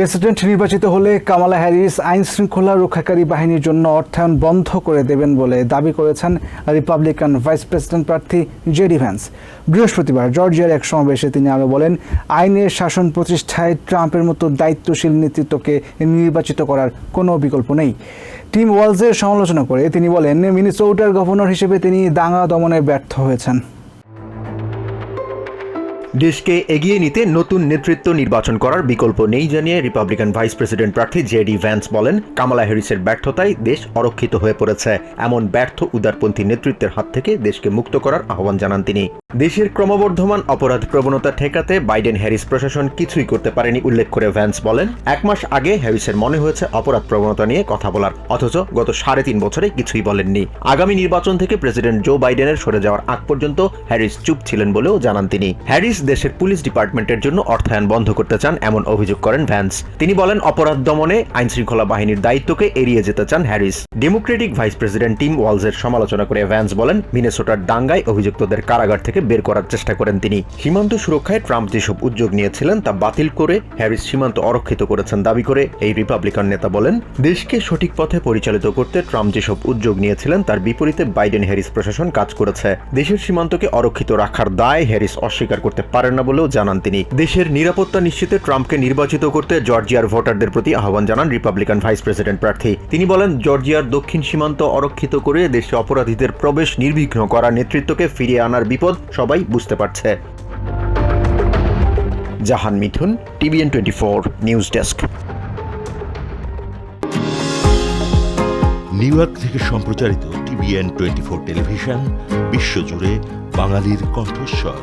President নির্বাচিত হলে Kamala Harris আইন শৃঙ্খলা রক্ষাকারী বাহিনীর জন্য অর্থায়ন বন্ধ করে দেবেন বলে দাবি করেছেন রিপাবলিকান ভাইস প্রেসিডেন্ট প্রার্থী জেডি ভ্যান্স। বৃহস্পতিবার জর্জিয়ার এক সমাবেশে তিনি আরও বলেন, আইনের শাসন প্রতিষ্ঠায় ট্রাম্পের মতো দায়িত্বশীল নেতৃত্বকে নির্বাচিত করার কোনো বিকল্প নেই। টিম ওয়ালসের সমালোচনা করে তিনি বলেন, মিনিসোটার গভর্নর হিসেবে তিনি দাঙ্গা দমনে ব্যর্থ হয়েছেন। দেশকে এগিয়ে নিতে নতুন নেতৃত্ব নির্বাচন করার বিকল্প নেই জানিয়ে রিপাবলিকান ভাইস প্রেসিডেন্ট প্রার্থী জেডি ভ্যান্স বলেন, কামালা হ্যারিসের ব্যর্থতায় দেশ অরক্ষিত হয়ে পড়েছে। এমন ব্যর্থ উদারপন্থী নেতৃত্বের হাত থেকে দেশকে মুক্ত করার আহ্বান জানান তিনি। দেশের ক্রমবর্ধমান অপরাধ প্রবণতা ঠেকাতে বাইডেন হ্যারিস প্রশাসন কিছুই করতে পারেনি, উল্লেখ করে ভ্যান্স বলেন। এক মাস আগে হ্যারিসের মনে হয়েছে অপরাধ প্রবণতা নিয়ে কথা বলার, অথচ গত সাড়ে তিন বছরে কিছুই বলেননি। আগামী নির্বাচন থেকে প্রেসিডেন্ট জো বাইডেনের সরে যাওয়ার আগ পর্যন্ত হ্যারিস চুপ ছিলেন বলেও জানান তিনি। হ্যারিস দেশের পুলিশ ডিপার্টমেন্টের জন্য অর্থায়ন বন্ধ করতে চান এমন অভিযোগ করেন ভ্যান্স। তিনি বলেন, অপরাধ দমনে আইন শৃঙ্খলা বাহিনীর দায়িত্বকে এড়িয়ে যেতে চান Harris. Democratic vice president Tim ওয়ালসের সমালোচনা করে ভ্যান্স বলেন, মিনেসোটার দাঙ্গায় অভিযুক্তদের কারাগার থেকে বের করার চেষ্টা করেন তিনি। সীমান্ত সুরক্ষায় ট্রাম্প যেসব উদ্যোগ নিয়েছিলেন তা বাতিল করে হ্যারিস সীমান্ত অরক্ষিত করেছেন দাবি করে এই রিপাবলিকান নেতা বলেন, দেশকে সঠিক পথে পরিচালিত করতে ট্রাম্প যেসব উদ্যোগ নিয়েছিলেন তার বিপরীতে বাইডেন হ্যারিস প্রশাসন কাজ করেছে। দেশের সীমান্তকে অরক্ষিত রাখার দায় হ্যারিস অস্বীকার করতে পারেন না বলেও জানান তিনি। দেশের নিরাপত্তা নিশ্চিতে ট্রাম্পকে নির্বাচিত করতে জর্জিয়ার ভোটারদের প্রতি আহ্বান জানান রিপাবলিকান ভাইস প্রেসিডেন্ট প্রার্থী। তিনি বলেন, জর্জিয়ার দক্ষিণ সীমান্ত অরক্ষিত করে দেশে অপরাধীদের প্রবেশ নির্বিঘ্ন করা নেতৃত্বকে ফিরিয়ে আনার বিপদ সবাই বুঝতে পারছে। Jahan Mithun TVN twenty four, news desk. New York থেকে সম্প্রচারিত টিভিএন টোয়েন্টি ফোর টেলিভিশন, বিশ্বজুড়ে বাঙালির কণ্ঠস্বর।